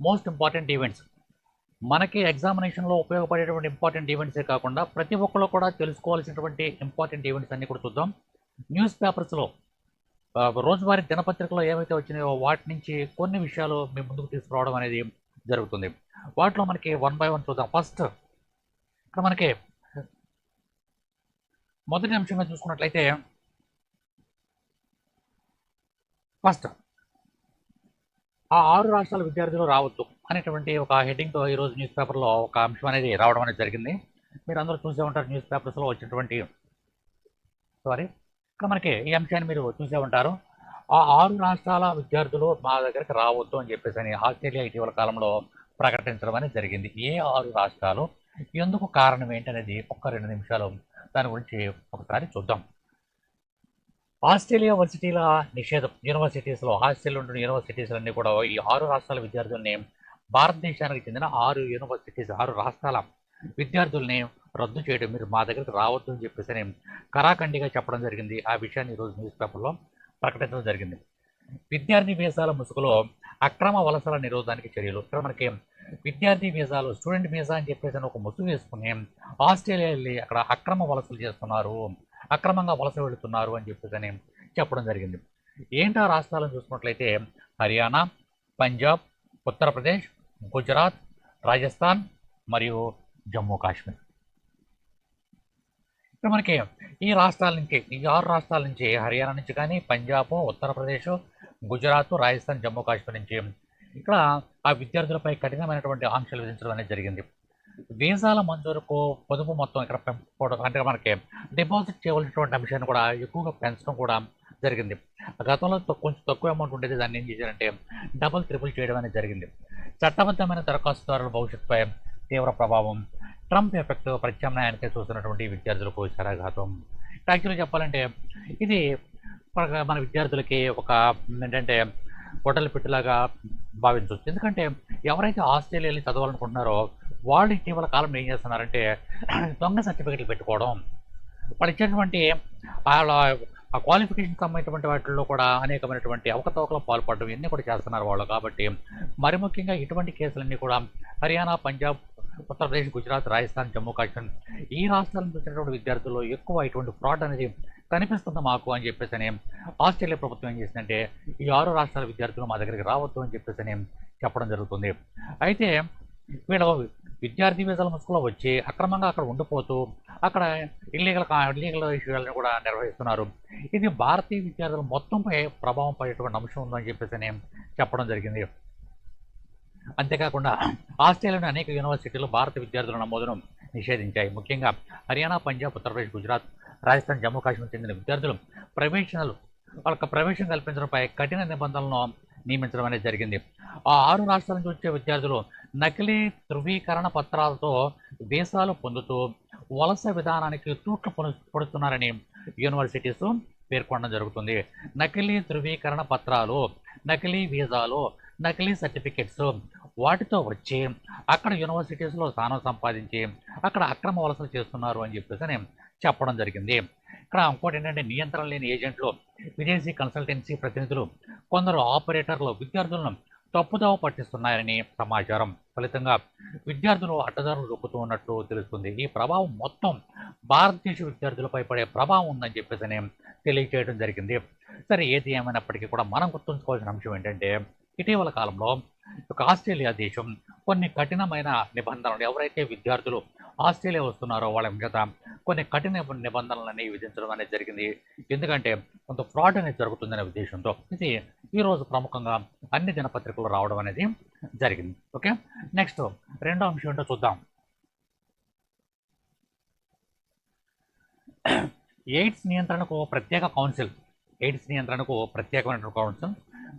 Most important events. మనకి ఎగ్జామినేషన్లో ఉపయోగపడేటువంటి ఇంపార్టెంట్ ఈవెంట్సే కాకుండా ప్రతి ఒక్కరు కూడా తెలుసుకోవాల్సినటువంటి ఇంపార్టెంట్ ఈవెంట్స్ అన్ని కూడా చూద్దాం. న్యూస్ పేపర్స్లో రోజువారి రోజువారీ దినపత్రికలో ఏవైతే వచ్చినాయో వాటి నుంచి కొన్ని విషయాలు మేము ముందుకు తీసుకురావడం అనేది జరుగుతుంది. వాటిలో మనకి వన్ బై వన్ చూద్దాం. ఫస్ట్ ఇక్కడ మనకి మొదటి అంశంగా చూసుకున్నట్లయితే ఫస్ట్ ఆ ఆరు రాష్ట్రాల విద్యార్థులు రావద్దు అనేటువంటి ఒక హెడ్డింగ్తో ఈరోజు న్యూస్ పేపర్లో ఒక అంశం అనేది రావడం అనేది జరిగింది. మీరు అందరూ చూసే ఉంటారు న్యూస్ పేపర్స్లో వచ్చినటువంటి సారీ ఇక్కడ మనకి ఈ అంశాన్ని మీరు చూసే ఉంటారు. ఆ ఆరు రాష్ట్రాల విద్యార్థులు మా దగ్గరికి రావద్దు అని చెప్పేసి అని ఆస్ట్రేలియా ఇటీవల కాలంలో ప్రకటించడం అనేది జరిగింది. ఏ ఆరు రాష్ట్రాలు? ఎందుకు కారణం ఏంటనేది ఒక్క రెండు నిమిషాలు దాని గురించి ఒకసారి చూద్దాం. ఆస్ట్రేలియా వర్సిటీల నిషేధం. యూనివర్సిటీస్లో హాస్టల్ ఉంటున్న యూనివర్సిటీస్లన్నీ కూడా ఈ ఆరు రాష్ట్రాల విద్యార్థుల్ని భారతదేశానికి చెందిన ఆరు యూనివర్సిటీస్ ఆరు రాష్ట్రాల విద్యార్థుల్ని రద్దు చేయడం మీరు మా దగ్గరికి రావద్దు అని చెప్పేసి అని కరాఖండిగా చెప్పడం జరిగింది. ఆ విషయాన్ని ఈరోజు న్యూస్ పేపర్లో ప్రకటించడం జరిగింది. విద్యార్థి వీసాల ముసుగులో అక్రమ వలసల నిరోధానికి చర్యలు. ఇక్కడ మనకి విద్యార్థి వీసాలు స్టూడెంట్ వీసా అని చెప్పేసి అని ఒక ముసుగు వేసుకుని ఆస్ట్రేలియా వెళ్ళి అక్కడ అక్రమ వలసలు చేస్తున్నారు. అక్రమంగా వలస వెళుతున్నారు అని చెప్పేసి చెప్పడం జరిగింది. ఏంటా రాష్ట్రాలను చూసుకున్నట్లయితే హర్యానా పంజాబ్ ఉత్తరప్రదేశ్ గుజరాత్ రాజస్థాన్ మరియు జమ్మూ కాశ్మీర్. ఇక్కడ మనకి ఈ రాష్ట్రాల నుంచి ఈ ఆరు రాష్ట్రాల నుంచి హర్యానా నుంచి కానీ పంజాబ్ ఉత్తరప్రదేశ్ గుజరాత్ రాజస్థాన్ జమ్మూ కాశ్మీర్ నుంచి ఇక్కడ ఆ విద్యార్థులపై కఠినమైనటువంటి ఆంక్షలు విధించడం అనేది జరిగింది. వీసాల మంజూరుకు పొదుపు మొత్తం ఇక్కడ పెంపుకోవడం అంటే మనకి డిపాజిట్ చేయవలసినటువంటి అంశాన్ని కూడా ఎక్కువగా పెంచడం కూడా జరిగింది. గతంలో కొంచెం తక్కువ అమౌంట్ ఉండేది దాన్ని ఏం చేశారంటే డబుల్ త్రిపుల్ చేయడం అనేది జరిగింది. చట్టబద్ధమైన దరఖాస్తుదారుల భవిష్యత్తుపై తీవ్ర ప్రభావం ట్రంప్ ఎఫెక్ట్ ప్రత్యామ్నాయానికి చూస్తున్నటువంటి విద్యార్థులకు శరాఘాతం యాక్చువల్గా చెప్పాలంటే ఇది మన- విద్యార్థులకి ఒక ఏంటంటే హోటల్ పెట్టేలాగా భావించవచ్చు. ఎందుకంటే ఎవరైతే ఆస్ట్రేలియాలో చదవాలనుకుంటున్నారో వాళ్ళు ఇటీవల కాలంలో ఏం చేస్తున్నారంటే దొంగ సర్టిఫికెట్లు పెట్టుకోవడం. వాళ్ళు ఇచ్చేటువంటి వాళ్ళ ఆ క్వాలిఫికేషన్ సంబంధించినటువంటి వాటిల్లో కూడా అనేకమైనటువంటి అవకతవకలు పాల్పడడం ఇవన్నీ కూడా చేస్తున్నారు వాళ్ళు కాబట్టి మరి ముఖ్యంగా ఇటువంటి కేసులన్నీ కూడా హర్యానా పంజాబ్ ఉత్తరప్రదేశ్ గుజరాత్ రాజస్థాన్ జమ్మూ కాశ్మీర్ ఈ రాష్ట్రాల నుంచి వచ్చినటువంటి విద్యార్థుల్లో ఎక్కువ ఇటువంటి ఫ్రాడ్ అనేది కనిపిస్తుంది మాకు అని చెప్పేసి అని ఆస్ట్రేలియా ప్రభుత్వం ఏం చేసిందంటే ఈ ఆరు రాష్ట్రాల విద్యార్థులు మా దగ్గరికి రావద్దు అని చెప్పేసి చెప్పడం జరుగుతుంది. అయితే వీళ్ళ విద్యార్థి వీసాల ముసుగులో వచ్చి అక్రమంగా అక్కడ ఉండిపోతూ అక్కడ ఇల్లీగల్ ఇల్లీగల్ విషయాలను కూడా నిర్వహిస్తున్నారు. ఇది భారతీయ విద్యార్థుల మొత్తంపై ప్రభావం పడేటువంటి అంశం ఉందని చెప్పేసి అని చెప్పడం జరిగింది. అంతేకాకుండా ఆస్ట్రేలియాలోని అనేక యూనివర్సిటీలు భారత విద్యార్థుల నమోదును నిషేధించాయి. ముఖ్యంగా హర్యానా పంజాబ్ ఉత్తరప్రదేశ్ గుజరాత్ రాజస్థాన్ జమ్మూ కాశ్మీర్ చెందిన విద్యార్థులు ప్రవేశనలు వాళ్ళకి ప్రవేశం కల్పించడంపై కఠిన నిబంధనలను నియమించడం అనేది జరిగింది. ఆ ఆరు రాష్ట్రాల నుంచి వచ్చే విద్యార్థులు నకిలీ ధృవీకరణ పత్రాలతో వీసాలు పొందుతూ వలస విధానానికి తూట్లు పడుతున్నారని యూనివర్సిటీస్ పేర్కొనడం జరుగుతుంది. నకిలీ ధృవీకరణ పత్రాలు నకిలీ వీసాలు నకిలీ సర్టిఫికెట్స్ వాటితో వచ్చి అక్కడ యూనివర్సిటీస్లో స్థానం సంపాదించి అక్కడ అక్రమ వలసలు చేస్తున్నారు అని చెప్పేసి చెప్పడం జరిగింది. ఇక్కడ ఇంకోటి ఏంటంటే నియంత్రణ లేని ఏజెంట్లు విదేశీ కన్సల్టెన్సీ ప్రతినిధులు కొందరు ఆపరేటర్లు విద్యార్థులను తప్పుదోవ పట్టిస్తున్నాయని సమాచారం ఫలితంగా విద్యార్థులు అడ్డదారులు దొక్కుతూ ఉన్నట్లు తెలుస్తుంది. ఈ ప్రభావం మొత్తం భారతదేశ విద్యార్థులపై పడే ప్రభావం ఉందని చెప్పేసి అని తెలియజేయడం జరిగింది. సరే ఏది ఏమైనప్పటికీ కూడా మనం గుర్తుంచుకోవాల్సిన అంశం ఏంటంటే ఇటీవల కాలంలో ఒక ఆస్ట్రేలియా దేశం కొన్ని కఠినమైన నిబంధనలు ఎవరైతే విద్యార్థులు ఆస్ట్రేలియా వస్తున్నారో వాళ్ళ మీద కొన్ని కఠిన నిబంధనలని విధించడం అనేది జరిగింది. ఎందుకంటే కొంత ఫ్రాడ్ అనేది జరుగుతుందనే ఉద్దేశంతో. ఇది ఈరోజు ప్రముఖంగా అన్ని దినపత్రికలు రావడం అనేది జరిగింది. ఓకే? నెక్స్ట్ రెండో అంశం ఏంటో చూద్దాం. ఎయిడ్స్ నియంత్రణకు ప్రత్యేక కౌన్సిల్. ఎయిడ్స్ నియంత్రణకు ప్రత్యేకమైనటువంటి కౌన్సిల్.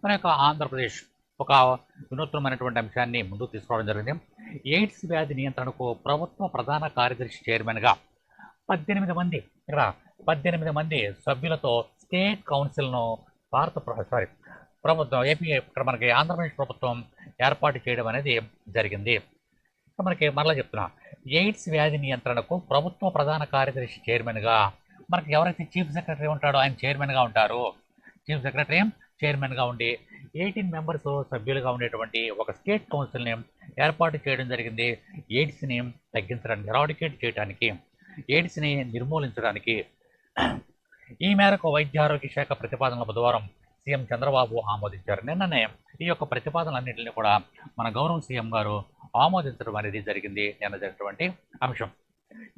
మన యొక్క ఆంధ్రప్రదేశ్ ఒక వినూత్నమైనటువంటి అంశాన్ని ముందుకు తీసుకోవడం జరిగింది. ఎయిడ్స్ వ్యాధి నియంత్రణకు ప్రభుత్వ ప్రధాన కార్యదర్శి చైర్మన్గా పద్దెనిమిది మంది ఇక్కడ పద్దెనిమిది మంది సభ్యులతో స్టేట్ కౌన్సిల్ను భారత సారీ ప్రభుత్వం ఏపీ ఇక్కడ మనకి ఆంధ్రప్రదేశ్ ప్రభుత్వం ఏర్పాటు చేయడం అనేది జరిగింది. మనకి మరలా చెప్తున్నా ఎయిడ్స్ వ్యాధి నియంత్రణకు ప్రభుత్వ ప్రధాన కార్యదర్శి చైర్మన్గా మనకి ఎవరైతే చీఫ్ సెక్రటరీ ఉంటాడో ఆయన చైర్మన్గా ఉంటారు. చీఫ్ సెక్రటరీ చైర్మన్గా ఉండి ఎయిటీన్ మెంబర్స్ సభ్యులుగా ఉండేటువంటి ఒక స్టేట్ కౌన్సిల్ని ఏర్పాటు చేయడం జరిగింది. ఎయిడ్స్ని తగ్గించడానికి ఎరాడికేట్ చేయడానికి ఎయిడ్స్ని నిర్మూలించడానికి ఈ మేరకు వైద్య ఆరోగ్య శాఖ ప్రతిపాదనల బుధవారం సీఎం చంద్రబాబు ఆమోదించారు. నిన్ననే ఈ యొక్క ప్రతిపాదనలన్నింటినీ కూడా మన గౌరవం సీఎం గారు ఆమోదించడం అనేది జరిగింది. నిన్న జరిగినటువంటి అంశం.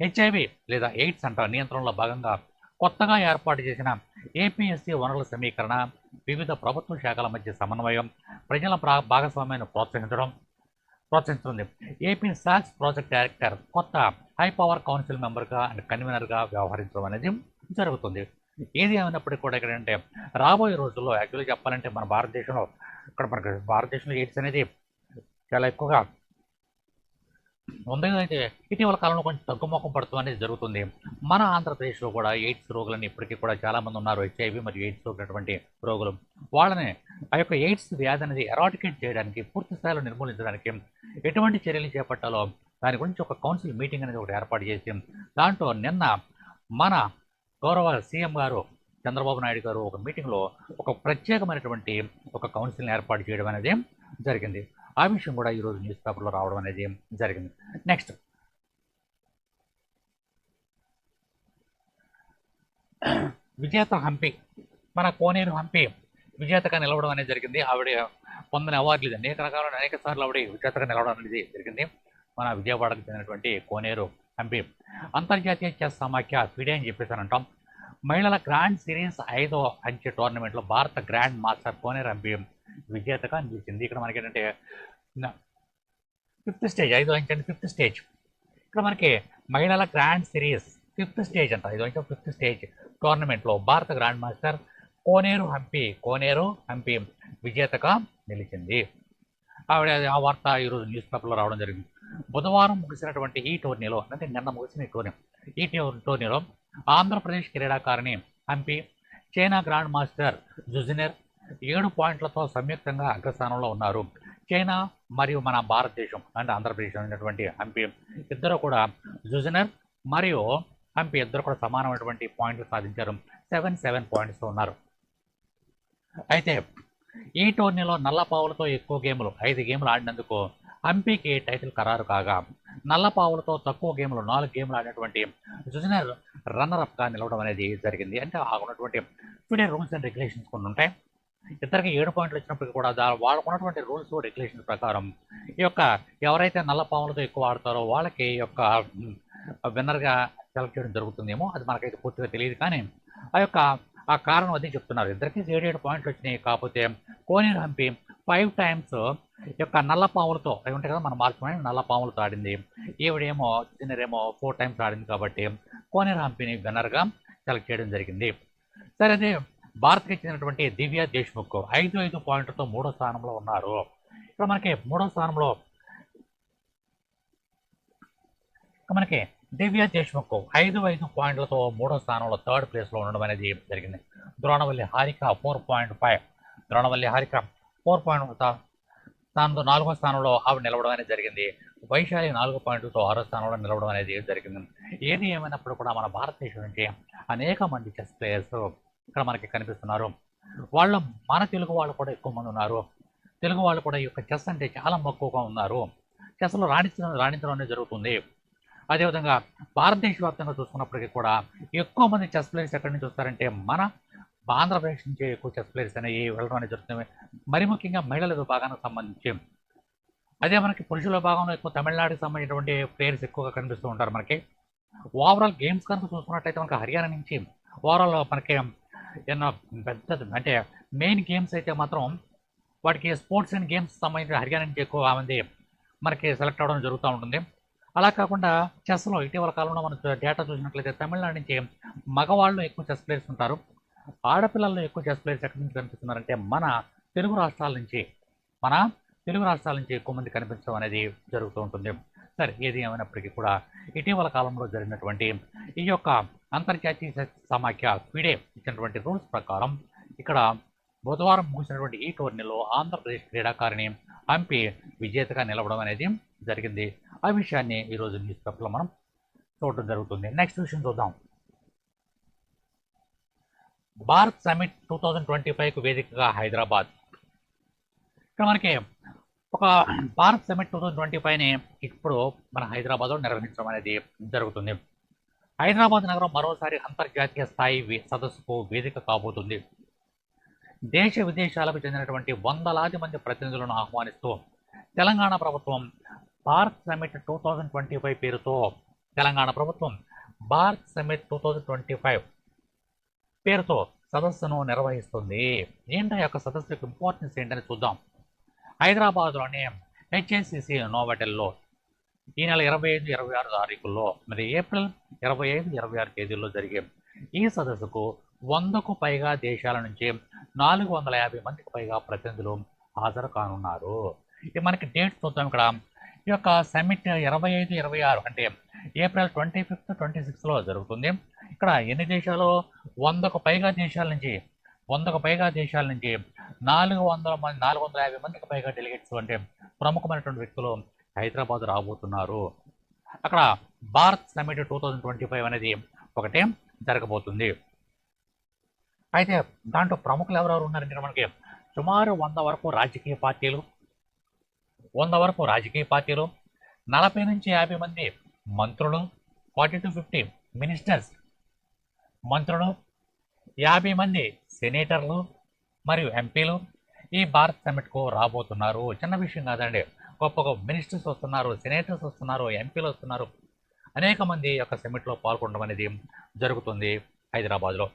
హెచ్ఐవి లేదా ఎయిడ్స్ అంట నియంత్రణలో భాగంగా కొత్తగా ఏర్పాటు చేసిన ఏపీఎస్సీ వనరుల సమీకరణ వివిధ ప్రభుత్వ శాఖల మధ్య సమన్వయం ప్రజల భాగస్వామ్యాన్ని ప్రోత్సహించడం ప్రోత్సహిస్తుంది. ఏపీ సాక్స్ ప్రాజెక్ట్ డైరెక్టర్ కొత్త హై పవర్ కౌన్సిల్ మెంబర్గా అండ్ కన్వీనర్గా వ్యవహరించడం అనేది జరుగుతుంది. ఏది ఏమైనప్పటికీ కూడా ఏంటంటే రాబోయే రోజుల్లో యాక్చువల్లీ చెప్పాలంటే మన భారతదేశంలో ఇక్కడ మనకి భారతదేశంలో ఎయిడ్స్ అనేది చాలా ఎక్కువగా ఉంది. అయితే ఇటీవల కాలంలో కొంచెం తగ్గుముఖం పడుతుంది అనేది జరుగుతుంది. మన ఆంధ్రప్రదేశ్లో కూడా ఎయిడ్స్ రోగులని ఇప్పటికీ కూడా చాలామంది ఉన్నారు. హెచ్ఐవి మరియు ఎయిడ్స్ సోకినటువంటి రోగులు. వాళ్ళని ఆ యొక్క ఎయిడ్స్ వ్యాధి అనేది ఎరాటికేట్ చేయడానికి పూర్తి స్థాయిలో నిర్మూలించడానికి ఎటువంటి చర్యలు చేపట్టాలో దాని గురించి ఒక కౌన్సిల్ మీటింగ్ అనేది ఒకటి ఏర్పాటు చేసి దాంట్లో నిన్న మన గౌరవ సీఎం గారు చంద్రబాబు నాయుడు గారు ఒక మీటింగ్లో ఒక ప్రత్యేకమైనటువంటి ఒక కౌన్సిల్ని ఏర్పాటు చేయడం అనేది జరిగింది. ఆ విషయం కూడా ఈరోజు న్యూస్ పేపర్లో రావడం అనేది జరిగింది. నెక్స్ట్. విజేత హంపి మన కోనేరు హంపి విజేతగా నిలవడం అనేది జరిగింది. ఆవిడ పొందిన అవార్డులు అనేక రకాల అనేక సార్లు ఆవిడ విజేతగా నిలవడం అనేది జరిగింది. మన విజయవాడకు చెందినటువంటి కోనేరు అంటే అంతర్జాతీయ చెస్ సమాఖ్య ఫిడే అని చెప్పేసి అంటాం మహిళల గ్రాండ్ సిరీస్ ఐదో అంచె టోర్నమెంట్లో భారత గ్రాండ్ మాస్టర్ కోనేరు హంపి విజేతగా నిలిచింది. ఇక్కడ మనకి ఏంటంటే ఫిఫ్త్ స్టేజ్ ఐదో అంచె అంటే ఫిఫ్త్ స్టేజ్. ఇక్కడ మనకి మహిళల గ్రాండ్ సిరీస్ ఫిఫ్త్ స్టేజ్ అంట. ఐదో అంచె ఫిఫ్త్ స్టేజ్ టోర్నమెంట్లో భారత గ్రాండ్ మాస్టర్ కోనేరు హంపి కోనేరు హంపి విజేతగా నిలిచింది. ఆవిడ ఆ వార్త ఈరోజు న్యూస్ పేపర్లో రావడం జరిగింది. బుధవారం ముగిసినటువంటి ఈ టోర్నీలో అంటే నిన్న ముగిసిన ఈ టోర్నీ ఈ టోర్- టోర్నీలో ఆంధ్రప్రదేశ్ క్రీడాకారిణి Humpy China grand master Zhu Jiner ఏడు పాయింట్లతో సంయుక్తంగా అగ్రస్థానంలో ఉన్నారు. చైనా మరియు మన భారతదేశం అంటే ఆంధ్రప్రదేశ్ ఉన్నటువంటి హంపి ఇద్దరు కూడా జుజినర్ మరియు హంపి ఇద్దరు కూడా సమానమైనటువంటి పాయింట్లు సాధించారు. సెవెన్ సెవెన్ పాయింట్స్తో ఉన్నారు. అయితే ఈ టోర్నీలో నల్ల పావులతో ఎక్కువ గేములు ఐదు గేములు ఆడినందుకు హంపీకి టైటిల్ ఖరారు కాగా నల్లపావులతో తక్కువ గేమ్లు నాలుగు గేమ్లు ఆడినటువంటి జుజనర్ రన్నర్ అప్గా నిలవడం అనేది జరిగింది. అంటే ఆ ఉన్నటువంటి టుడే రూల్స్ అండ్ రెగ్యులేషన్స్ కొన్ని ఉంటాయి. ఇద్దరికి ఏడు పాయింట్లు వచ్చినప్పటికీ కూడా దా వాళ్ళకు ఉన్నటువంటి రూల్స్ రెగ్యులేషన్స్ ప్రకారం ఈ యొక్క ఎవరైతే నల్లపాములతో ఎక్కువ ఆడతారో వాళ్ళకి ఈ యొక్క విన్నర్గా సెలెక్ట్ చేయడం జరుగుతుందేమో అది మనకైతే పూర్తిగా తెలియదు. కానీ ఆ యొక్క ఆ కారణం అది చెప్తున్నారు. ఇద్దరికి ఏడు ఏడు పాయింట్లు వచ్చినాయి. కాకపోతే కోనేరు హంపి ఫైవ్ టైమ్స్ యొక్క నల్ల పాములతో అవి ఉంటాయి కదా మనం మార్చుకుని నల్ల పాములతో ఆడింది. ఈవిడేమో చిన్నరేమో ఫోర్ టైమ్స్ ఆడింది కాబట్టి కోనేరు హంపిని విన్నర్గా సెలెక్ట్ చేయడం జరిగింది. సరే అదే భారత్కి చెందినటువంటి దివ్య దేశ్ముఖ్ ఐదు ఐదు పాయింట్లతో మూడో స్థానంలో ఉన్నారు. ఇక్కడ మనకి మూడో స్థానంలో మనకి దివ్య దేశ్ముఖ్ ఐదు ఐదు పాయింట్లతో మూడో స్థానంలో థర్డ్ ప్లేస్లో ఉండడం అనేది జరిగింది. Dronavalli Harika four point five Dronavalli Harika four point స్థానంతో నాలుగో స్థానంలో ఆవిడ నిలవడం అనేది జరిగింది. వైశాలి నాలుగు పాయింట్లతో ఆరో స్థానంలో నిలవడం అనేది జరిగింది. ఏది ఏమైనప్పుడు కూడా మన భారతదేశం నుంచి అనేక మంది చెస్ ప్లేయర్స్ ఇక్కడ మనకి కనిపిస్తున్నారు. వాళ్ళు మన తెలుగు వాళ్ళు కూడా ఎక్కువ మంది ఉన్నారు. తెలుగు వాళ్ళు కూడా ఈ యొక్క చెస్ అంటే చాలా మక్కువగా ఉన్నారు. చెస్లో రాణించడం రాణించడం అనేది జరుగుతుంది. అదేవిధంగా భారతదేశ వ్యాప్తంగా చూసుకున్నప్పటికీ కూడా ఎక్కువ మంది చెస్ ప్లేయర్స్ ఎక్కడి నుంచి వస్తారంటే మన ఆంధ్రప్రదేశ్ నుంచి ఎక్కువ చెస్ ప్లేయర్స్ అనేవి వెళ్ళడం అనేది జరుగుతుంది మరి ముఖ్యంగా మహిళల విభాగానికి సంబంధించి అదే మనకి పురుషుల విభాగంలో ఎక్కువ తమిళనాడుకి సంబంధించినటువంటి ప్లేయర్స్ ఎక్కువగా కనిపిస్తూ ఉంటారు మనకి. ఓవరాల్ గేమ్స్ కనుక చూసుకున్నట్టయితే మనకి హర్యానా నుంచి ఓవరాల్ మనకి ఎన్నో పెద్ద అంటే మెయిన్ గేమ్స్ అయితే మాత్రం వాటికి స్పోర్ట్స్ అండ్ గేమ్స్ సంబంధించిన హర్యానా నుంచి ఎక్కువ మంది మనకి సెలెక్ట్ అవ్వడం జరుగుతూ ఉంటుంది. అలా కాకుండా చెస్లో ఇటీవల కాలంలో మనం డేటా చూసినట్లయితే తమిళనాడు నుంచి మగవాళ్ళు ఎక్కువ చెస్ ప్లేయర్స్ ఉంటారు. ఆడపిల్లలను ఎక్కువ చెస్ ప్లేయర్స్ ఎక్కడి నుంచి కనిపిస్తున్నారంటే మన తెలుగు రాష్ట్రాల నుంచి మన తెలుగు రాష్ట్రాల నుంచి ఎక్కువ మంది కనిపించడం అనేది జరుగుతూ ఉంటుంది. సరే ఏది ఏమైనప్పటికీ కూడా ఇటీవల కాలంలో జరిగినటువంటి ఈ యొక్క అంతర్జాతీయ చెస్ సమాఖ్య ఫిడే ఇచ్చినటువంటి రూల్స్ ప్రకారం ఇక్కడ బుధవారం ముగిసినటువంటి ఈ టోర్నీలో ఆంధ్రప్రదేశ్ క్రీడాకారిణి హంపి విజేతగా నిలవడం అనేది జరిగింది. ఆ విషయాన్ని ఈరోజు న్యూస్ పేపర్లో మనం చూడటం జరుగుతుంది. నెక్స్ట్ విషయం చూద్దాం. Bharat summit two thousand twenty ఫైవ్కు వేదికగా హైదరాబాద్. ఇక్కడ మనకి ఒక Bharat summit two thousand twenty ఫైవ్ని ఇప్పుడు మన హైదరాబాద్లో నిర్వహించడం అనేది జరుగుతుంది. హైదరాబాద్ నగరం మరోసారి అంతర్జాతీయ స్థాయి సదస్సుకు వేదిక కాబోతుంది. దేశ విదేశాలకు చెందినటువంటి వందలాది మంది ప్రతినిధులను ఆహ్వానిస్తూ తెలంగాణ ప్రభుత్వం Bharat summit two thousand twenty five పేరుతో తెలంగాణ ప్రభుత్వం Bharat summit two thousand twenty five పేరుతో సదస్సును నిర్వహిస్తుంది. ఏంట యొక్క సదస్సు యొక్క ఇంపార్టెన్స్ ఏంటని చూద్దాం. హైదరాబాద్లోని హెచ్ఎస్సిసి నోవెటల్లో ఈ నెల ఇరవై ఐదు ఇరవై ఆరు తారీఖుల్లో మరి ఏప్రిల్ ఇరవై ఐదు ఇరవై ఆరు తేదీల్లో జరిగే ఈ సదస్సుకు వందకు పైగా దేశాల నుంచి నాలుగు వందల యాభై మందికి పైగా ప్రతినిధులు హాజరు కానున్నారు. ఇది మనకి డేట్ చూద్దాం ఇక్కడ. ఈ యొక్క సమ్మిట్ ఇరవై ఐదు ఇరవై ఆరు అంటే ఏప్రిల్ ట్వంటీ ఫిఫ్త్ ట్వంటీ సిక్స్లో జరుగుతుంది. ఇక్కడ ఎన్ని దేశాలు? వందకు పైగా దేశాల నుంచి వందకు పైగా దేశాల నుంచి నాలుగు వందల మంది నాలుగు వందల యాభై మందికి పైగా డెలిగేట్స్ అంటే ప్రముఖమైనటువంటి వ్యక్తులు హైదరాబాద్ రాబోతున్నారు. అక్కడ Bharat summit two thousand twenty five అనేది ఒకటే జరగబోతుంది. అయితే దాంట్లో ప్రముఖులు ఎవరెవరు ఉన్నారంటే మనకి సుమారు వంద వరకు రాజకీయ పార్టీలు వంద వరకు రాజకీయ పార్టీలు నలభై నుంచి యాభై మంది మంత్రులు ఫార్టీ టు ఫిఫ్టీ మినిస్టర్స్ మంత్రులు యాభై మంది సెనేటర్లు మరియు ఎంపీలు ఈ భారత్ సమిట్కు రాబోతున్నారు. చిన్న విషయం కాదండి. గొప్ప గొప్ప మినిస్టర్స్ వస్తున్నారు సెనేటర్స్ వస్తున్నారు ఎంపీలు వస్తున్నారు. అనేక మంది యొక్క సమిట్లో పాల్గొనడం అనేది జరుగుతుంది హైదరాబాద్లో.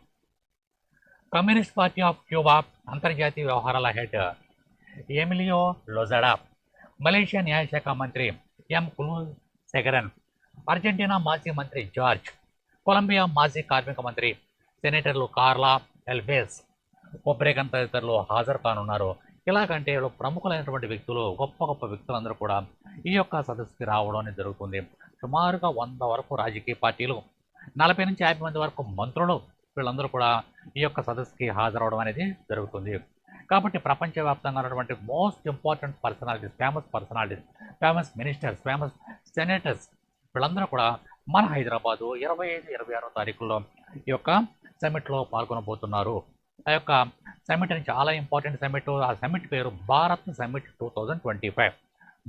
కమ్యూనిస్ట్ పార్టీ ఆఫ్ క్యూబా అంతర్జాతీయ వ్యవహారాల హెడ్ ఎమిలియో లొజడా మలేషియా న్యాయశాఖ మంత్రి ఎం. కులు సెగరన్ అర్జెంటీనా మాజీ మంత్రి జార్జ్ కొలంబియా మాజీ కార్మిక మంత్రి సెనేటర్లు కార్లా ఎల్వేస్ ఒబ్రేగన్ తదితరులు హాజరు కానున్నారు. ఇలాగంటే ప్రముఖులైనటువంటి వ్యక్తులు గొప్ప గొప్ప వ్యక్తులందరూ కూడా ఈ యొక్క సదస్సుకి రావడం అనేది జరుగుతుంది. సుమారుగా వంద వరకు రాజకీయ పార్టీలు నలభై నుంచి యాభై మంది వరకు మంత్రులు వీళ్ళందరూ కూడా ఈ యొక్క సదస్సుకి హాజరవడం అనేది జరుగుతుంది. కాబట్టి ప్రపంచవ్యాప్తంగా ఉన్నటువంటి most important personalities famous personalities famous ministers famous senators వీళ్ళందరూ కూడా మన హైదరాబాదు ఇరవై ఐదు ఇరవై ఆరో తారీఖుల్లో ఈ యొక్క సమిట్లో పాల్గొనబోతున్నారు. ఆ యొక్క సమ్మిట్ అని చాలా ఇంపార్టెంట్ సమిట్ ఆ సమిట్ పేరు Bharat summit two thousand twenty five.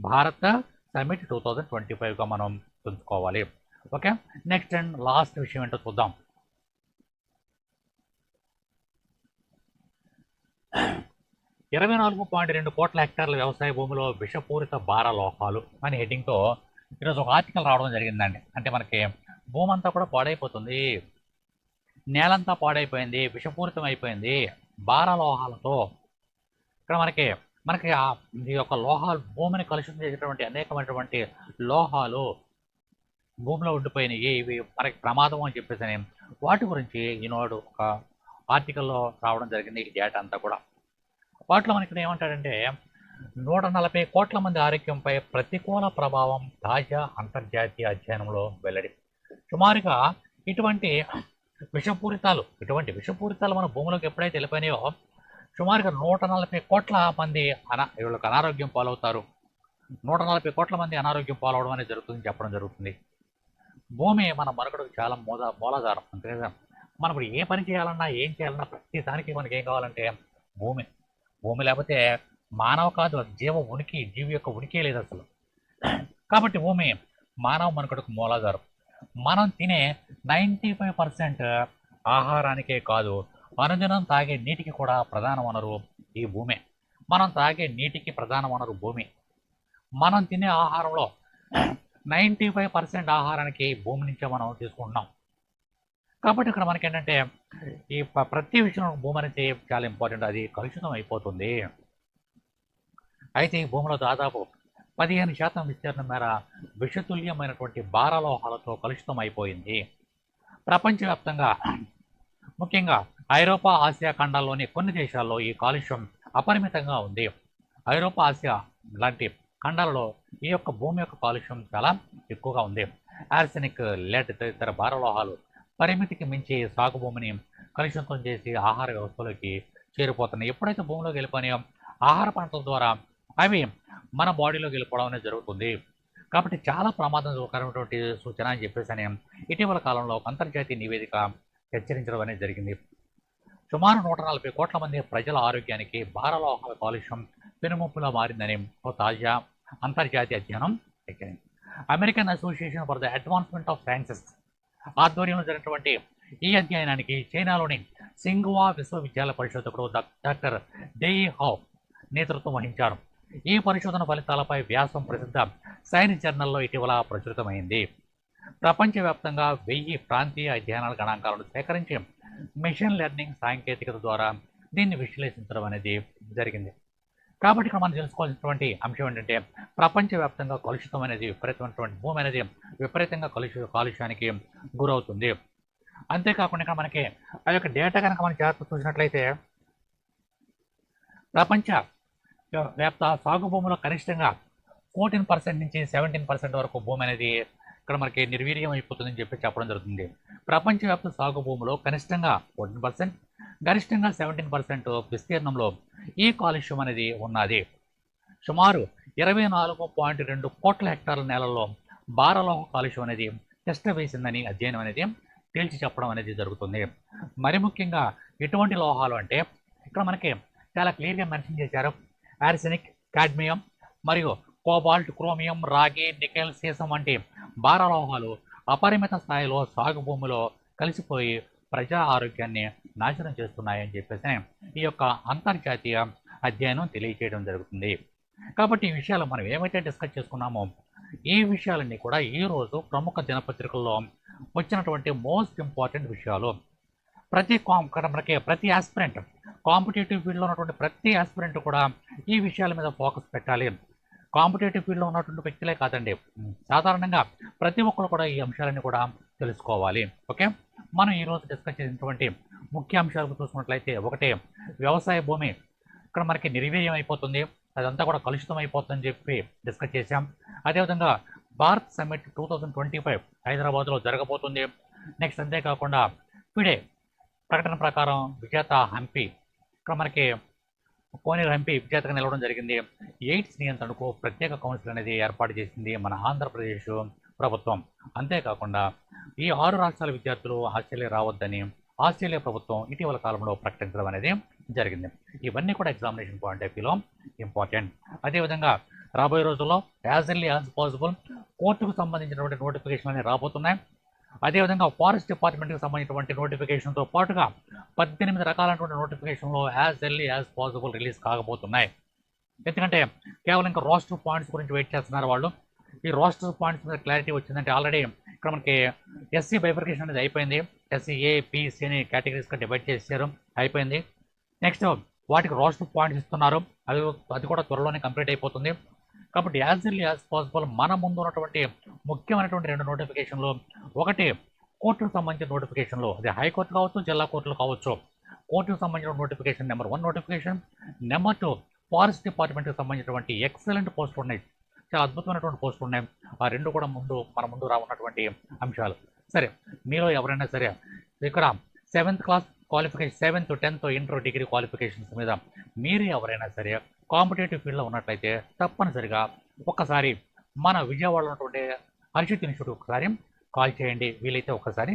భారత సమిట్ టూ థౌజండ్ ట్వంటీ ఫైవ్గా మనం తెలుసుకోవాలి ఓకే? నెక్స్ట్ అండ్ లాస్ట్ విషయం ఏంటో చూద్దాం. ఇరవై నాలుగు పాయింట్ రెండు కోట్ల హెక్టార్ల వ్యవసాయ భూమిలో విషపూరిత భార లోహాలు అనే హెడ్డింగ్తో ఈరోజు ఒక ఆర్టికల్ రావడం జరిగిందండి. అంటే మనకి భూమి అంతా కూడా పాడైపోతుంది. నేలంతా పాడైపోయింది విషపూరితం అయిపోయింది భార లోహాలతో ఇక్కడ మనకి మనకి ఆ ఈ యొక్క లోహాలు భూమిని కలుషితం చేసేటువంటి అనేకమైనటువంటి లోహాలు భూమిలో ఉండిపోయినాయి. ఇవి మనకి ప్రమాదం అని చెప్పేసి అని వాటి గురించి ఈనాడు ఒక ఆర్టికల్లో రావడం జరిగింది. ఈ డేటా అంతా కూడా. వాటిలో మనకి ఇక్కడ ఏమంటాడంటే నూట నలభై కోట్ల మంది ఆరోగ్యంపై ప్రతికూల ప్రభావం తాజా అంతర్జాతీయ అధ్యయనంలో వెల్లడి. సుమారుగా ఇటువంటి విషపూరితాలు ఇటువంటి విషపూరితాలు మన భూమిలోకి ఎప్పుడైతే వెళ్ళిపోయినాయో సుమారుగా నూట నలభై కోట్ల మంది అనా వీళ్ళకి అనారోగ్యం పాలవుతారు. నూట నలభై కోట్ల మంది అనారోగ్యం పాలవడం అనేది జరుగుతుంది చెప్పడం జరుగుతుంది. భూమి మన మనుగడకు చాలా మూల మూలాధారం అంతే మనం ఇప్పుడు ఏ పని చేయాలన్నా ఏం చేయాలన్నా ప్రతి దానికి మనకి ఏం కావాలంటే భూమి. భూమి లేకపోతే మానవ కాదు జీవ ఉనికి జీవి యొక్క ఉనికి లేదు అసలు. కాబట్టి భూమి మానవ మనుగడకు మూలాధారం. మనం తినే నైంటీ ఫైవ్ పర్సెంట్ ఆహారానికే కాదు అనుదినం తాగే నీటికి కూడా ప్రధాన వనరు ఈ భూమి. మనం తాగే నీటికి ప్రధాన వనరు భూమి. మనం తినే ఆహారంలో నైంటీ ఫైవ్ పర్సెంట్ ఆహారానికి భూమి నుంచే మనం తీసుకుంటున్నాం. కాబట్టి ఇక్కడ మనకి ఏంటంటే ఈ ప్రతి విషయంలో భూమి అనేది చాలా ఇంపార్టెంట్ అది కలుషితం అయిపోతుంది. అయితే ఈ భూమిలో దాదాపు పదిహేను శాతం విస్తీర్ణం మేర విషతుల్యమైనటువంటి భారలోహాలతో కలుషితం అయిపోయింది. ప్రపంచవ్యాప్తంగా ముఖ్యంగా ఐరోపా ఆసియా ఖండాల్లోని కొన్ని దేశాల్లో ఈ కాలుష్యం అపరిమితంగా ఉంది. ఐరోపా ఆసియా లాంటి ఖండాలలో ఈ యొక్క భూమి యొక్క కాలుష్యం చాలా ఎక్కువగా ఉంది. ఆర్సెనిక్ లెడ్ తదితర భారలోహాలు పరిమితికి మించి సాగు భూమిని కలుషితం చేసి ఆహార వ్యవస్థలోకి చేరిపోతున్నాయి. ఎప్పుడైతే భూమిలోకి వెళ్ళిపోయినాయో ఆహార పంటల ద్వారా అవి మన బాడీలోకి వెళ్ళిపోవడం అనేది జరుగుతుంది. కాబట్టి చాలా ప్రమాదకరమైనటువంటి సూచన అని చెప్పేసి అని ఇటీవల కాలంలో ఒక అంతర్జాతీయ నివేదిక హెచ్చరించడం అనేది జరిగింది. సుమారు నూట నలభై కోట్ల మంది ప్రజల ఆరోగ్యానికి భారలోహాల కాలుష్యం పెనుముప్పులా మారిందని ఓ తాజా అంతర్జాతీయ అధ్యయనం American Association for the advancement of sciences ఆధ్వర్యంలో జరిగినటువంటి ఈ అధ్యయనానికి చైనాలోని సింగువా విశ్వవిద్యాలయ పరిశోధకుడు డాక్టర్ డే హౌ నేతృత్వం వహించారు. ఈ పరిశోధన ఫలితాలపై వ్యాసం ప్రసిద్ధ సైన్స్ జర్నల్లో ఇటీవల ప్రచురితమైంది. ప్రపంచవ్యాప్తంగా వెయ్యి ప్రాంతీయ అధ్యయనాల గణాంకాలను సేకరించి మిషన్ లెర్నింగ్ సాంకేతికత ద్వారా దీన్ని విశ్లేషించడం అనేది జరిగింది. కాబట్టి ఇక్కడ మనం తెలుసుకోవాల్సినటువంటి అంశం ఏంటంటే ప్రపంచవ్యాప్తంగా కలుషితం అనేది విపరీతమైనటువంటి భూమి అనేది విపరీతంగా కలుషి కాలుష్యానికి గురవుతుంది. అంతేకాకుండా ఇక్కడ మనకి ఆ యొక్క డేటా కనుక మనం జాగ్రత్త చూసినట్లయితే ప్రపంచ వ్యాప్త సాగు భూమిలో కనిష్టంగా ఫోర్టీన్ పర్సెంట్ నుంచి సెవెంటీన్ పర్సెంట్ వరకు భూమి అనేది ఇక్కడ మనకి నిర్వీర్యం అయిపోతుందని చెప్పి చెప్పడం జరుగుతుంది. ప్రపంచవ్యాప్త సాగు భూమిలో కనిష్టంగా ఫోర్టీన్ పర్సెంట్ గరిష్టంగా సెవెంటీన్ పర్సెంట్ విస్తీర్ణంలో ఈ కాలుష్యం అనేది ఉన్నది. సుమారు ఇరవై నాలుగు పాయింట్ రెండు కోట్ల హెక్టార్ల నేలల్లో భారలోహ కాలుష్యం అనేది టెస్ట్ వేసిందని అధ్యయనం అనేది తేల్చి చెప్పడం అనేది జరుగుతుంది. మరి ముఖ్యంగా ఎటువంటి లోహాలు అంటే ఇక్కడ మనకి చాలా క్లియర్గా మెన్షన్ చేశారు. ఆర్సెనిక్ కాడ్మియం మరియు కోబాల్ట్ క్రోమియం రాగి నికెల్ సీసం వంటి భారలోహాలు అపరిమిత స్థాయిలో సాగు భూమిలో కలిసిపోయి ప్రజా ఆరోగ్యాన్ని నాశనం చేస్తున్నాయని చెప్పేసి ఈ యొక్క అంతర్జాతీయ అధ్యయనం తెలియజేయడం జరుగుతుంది. కాబట్టి ఈ విషయాలు మనం ఏమైతే డిస్కస్ చేసుకున్నామో ఈ విషయాలన్నీ కూడా ఈ రోజు ప్రముఖ దినపత్రికల్లో వచ్చినటువంటి మోస్ట్ ఇంపార్టెంట్ విషయాలు. ప్రతి కాం మనకి ప్రతి ఆస్పిరెంట్ కాంపిటేటివ్ ఫీల్డ్లో ఉన్నటువంటి ప్రతి ఆస్పిరెంట్ కూడా ఈ విషయాల మీద ఫోకస్ పెట్టాలి. కాంపిటేటివ్ ఫీల్డ్లో ఉన్నటువంటి వ్యక్తులే కాదండి. సాధారణంగా ప్రతి ఒక్కరు కూడా ఈ అంశాలన్నీ కూడా తెలుసుకోవాలి. ఓకే? మనం ఈరోజు డిస్కస్ చేసినటువంటి ముఖ్య అంశాలకు చూసుకున్నట్లయితే ఒకటి వ్యవసాయ భూమి. ఇక్కడ మనకి నిర్వీర్యం అయిపోతుంది. అదంతా కూడా కలుషితం అయిపోతుందని చెప్పి డిస్కస్ చేశాం. అదేవిధంగా Bharat summit two thousand twenty five హైదరాబాద్లో జరగబోతుంది నెక్స్ట్ అంతేకాకుండా ఫిడే ప్రకటన ప్రకారం విజేత హంపి ఇక్కడ మనకి కోనేరు హంపి విజేతగా నిలవడం జరిగింది. ఎయిడ్స్ నియంత్రణకు ప్రత్యేక కౌన్సిల్ అనేది ఏర్పాటు చేసింది మన ఆంధ్రప్రదేశ్. ప్రభుత్వం. అంతేకాకుండా ఈ ఆరు రాష్ట్రాల విద్యార్థులు ఆస్ట్రేలియా రావద్దని ఆస్ట్రేలియా ప్రభుత్వం ఇటీవల కాలంలో ప్రకటించడం అనేది జరిగింది. ఇవన్నీ కూడా ఎగ్జామినేషన్ పాయింట్ ఆఫ్ వ్యూలో ఇంపార్టెంట్. అదేవిధంగా రాబోయే రోజుల్లో యాజ్ ఎర్లీ యాజ్ పాసిబుల్ కోర్టుకు సంబంధించినటువంటి నోటిఫికేషన్ అనేవి రాబోతున్నాయి. అదేవిధంగా ఫారెస్ట్ డిపార్ట్మెంట్కి సంబంధించినటువంటి నోటిఫికేషన్తో పాటుగా పద్దెనిమిది రకాలైనటువంటి నోటిఫికేషన్లు as early as possible release కాకపోతున్నాయి. ఎందుకంటే కేవలం ఇంకా రోస్టర్ పాయింట్స్ గురించి వెయిట్ చేస్తున్నారు వాళ్ళు. ఈ రోస్టర్ పాయింట్స్ మీద క్లారిటీ వచ్చిందంటే ఆల్రెడీ ఇక్కడ మనకి ఎస్సీ బైఫర్కేషన్ అనేది అయిపోయింది. ఎస్సీ ఏ పిసి అని కేటగిరీస్గా డివైడ్ చేశారు. అయిపోయింది. నెక్స్ట్ వాటికి రోస్టర్ పాయింట్స్ ఇస్తున్నారు. అది అది కూడా త్వరలోనే కంప్లీట్ అయిపోతుంది. కాబట్టి యాజ్ ఎర్లీ యాజ్ పాసిబుల్ మన ముందు ఉన్నటువంటి ముఖ్యమైనటువంటి రెండు నోటిఫికేషన్లు ఒకటి కోర్టుకు సంబంధించిన నోటిఫికేషన్లు అది హైకోర్టు కావచ్చు జిల్లా కోర్టులు కావచ్చు. కోర్టుకు సంబంధించిన notification number one notification number two forest డిపార్ట్మెంట్కి సంబంధించినటువంటి ఎక్సలెంట్ పోస్టులు ఉన్నాయి. చాలా అద్భుతమైనటువంటి పోస్టులు ఉన్నాయి. ఆ రెండు కూడా ముందు మన ముందు రావున్నటువంటి అంశాలు. సరే మీలో ఎవరైనా సరే ఇక్కడ seventh class qualification seventh tenth inter degree qualifications మీద మీరు ఎవరైనా సరే కాంపిటేటివ్ ఫీల్డ్లో ఉన్నట్లయితే తప్పనిసరిగా ఒక్కసారి మన విజయవాడలో ఉన్నటువంటి హర్షిత్ ఇన్స్టిట్యూట్ ఒకసారి కాల్ చేయండి. వీలైతే ఒక్కసారి